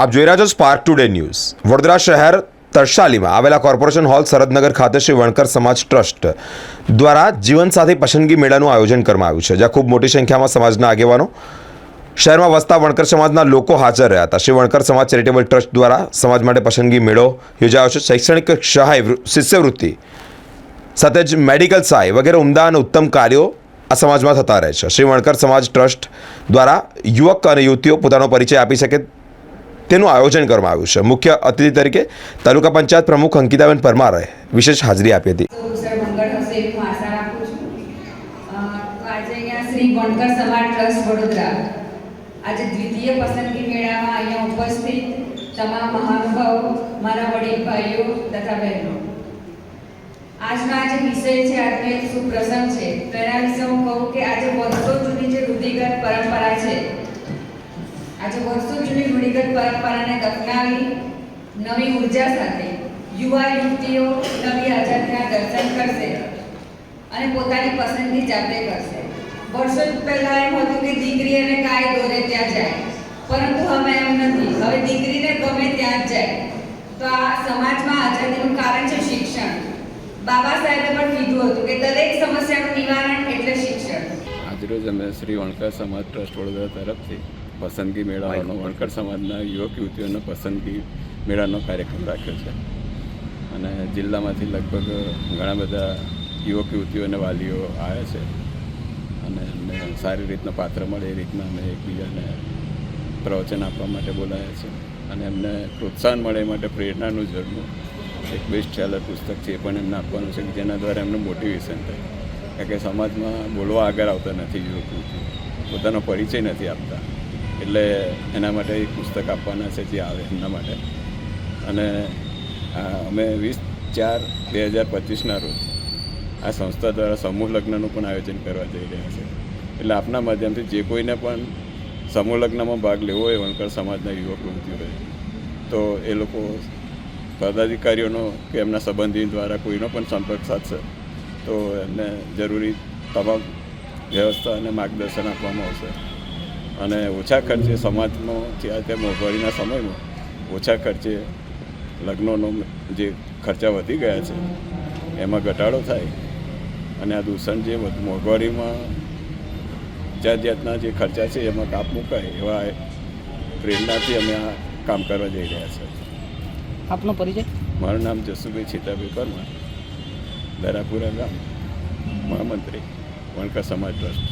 આપ જોઈ રહ્યા છો સ્પાર્ક ટુડે ન્યૂઝ વડોદરા શહેર તરશાલીમાં આવેલા કોર્પોરેશન હોલ સરદનગર ખાતે શ્રી વણકર સમાજ ટ્રસ્ટ દ્વારા જીવનસાથી પસંદગી મેળાનું આયોજન કરવામાં આવ્યું છે, જ્યાં ખૂબ મોટી સંખ્યામાં સમાજના આગેવાનો શહેરમાં વસતા વણકર સમાજના લોકો હાજર રહ્યા હતા. શ્રી વણકર સમાજ ચેરિટેબલ ટ્રસ્ટ દ્વારા સમાજ માટે પસંદગી મેળો યોજાયો છે. શૈક્ષણિક સહાય શિષ્યવૃત્તિ સાથે જ મેડિકલ સહાય વગેરે ઉમદા અને ઉત્તમ કાર્યો આ સમાજમાં થતા રહે છે. શ્રી વણકર સમાજ ટ્રસ્ટ દ્વારા યુવક અને યુવતીઓ પોતાનો પરિચય આપી શકે તેનું આયોજન કરવામાં આવ્યું છે. મુખ્ય અતિથિ તરીકે તાલુકા પંચાયત પ્રમુખ અંકિતાબેન પરમારે વિશેષ હાજરી આપી હતી. આજે દ્વિતીય પસંદગી મેળામાં અહીંયા ઉપસ્થિત તમામ મહાનુભાવો, મારા વડીલ ભાઈઓ તથા બહેનો. આજનો આજે વિષય છે, આજનો શુભ છે. તો એના વિશે હું કહું કે આજે વર્ષો જૂની જે આજે વર્ષો જૂની રૂઢિગત પરંપરાને દફનાવી નવી ઊર્જા સાથે યુવા યુવતીઓ નવી આઝાદીના દર્શન કરશે અને પોતાની પસંદગી જાતે કરશે. વર્ષો પહેલા એમ હતું કે દીકરી અને કાય દોરે ત્યાં જાય, પરંતુ હવે એમ નથી. હવે દીકરીને ગમે ત્યાં જ જાય. તો આ સમાજમાં આઝાદીનું કારણ છે શિક્ષણ. બાબા સાહેબે પણ કીધું હતું કે દરેક સમસ્યાનું નિવારણ એટલે શિક્ષણ. આજરોજ અમે શ્રી વણકર સમાજ ટ્રસ્ટ વડોદરા તરફથી પસંદગી મેળાવાનો વણકર સમાજના યુવક યુવતીઓનો પસંદગી મેળાનો કાર્યક્રમ રાખ્યો છે. અને જિલ્લામાંથી લગભગ ઘણા બધા યુવક યુવતીઓ અને વાલીઓ આવ્યા છે. અને એમને સારી રીતના પાત્ર મળે એ રીતના અમે એકબીજાને પ્રવચન આપવા માટે બોલાયા છે. અને એમને પ્રોત્સાહન મળે એ માટે પ્રેરણાનું ઝરણું એક બેસ્ટ સેલર પુસ્તક છે એ પણ એમને આપવાનું છે કે જેના દ્વારા એમને મોટિવેશન થાય. કારણ કે સમાજમાં બોલવા આગળ આવતા નથી યુવક યુવતીઓ. પોતાનો પરિચય નથી આપતા. એટલે એના માટે એક પુસ્તક આપવાના છે જે આવે એમના માટે. અને અમે વીસ ચાર બે હજાર પચીસના રોજ આ સંસ્થા દ્વારા સમૂહ લગ્નનું પણ આયોજન કરવા જઈ રહ્યા છે. એટલે આપના માધ્યમથી જે કોઈને પણ સમૂહ લગ્નમાં ભાગ લેવો હોય, વણકર સમાજના યુવક યુવતીઓએ તો એ લોકો પદાધિકારીઓનો કે એમના સંબંધી દ્વારા કોઈનો પણ સંપર્ક સાધશે, તો એમને જરૂરી તમામ વ્યવસ્થા અને માર્ગદર્શન આપવામાં આવશે. અને ઓછા ખર્ચે સમાજનો ત્યાં ત્યાં મોંઘવારીના સમયમાં ઓછા ખર્ચે લગ્નોનો જે ખર્ચા વધી ગયા છે એમાં ઘટાડો થાય અને આ દૂષણ જે મોંઘવારીમાં જાત જાતના જે ખર્ચા છે એમાં કાપ મુકાય એવા પ્રેરણાથી અમે આ કામ કરવા જઈ રહ્યા છીએ. આપનો પરિચય? મારું નામ જસુભાઈ છીતાભાઈ પરમાર દરાપુરા ગામ મહામંત્રી વણકા સમાજ ટ્રસ્ટ.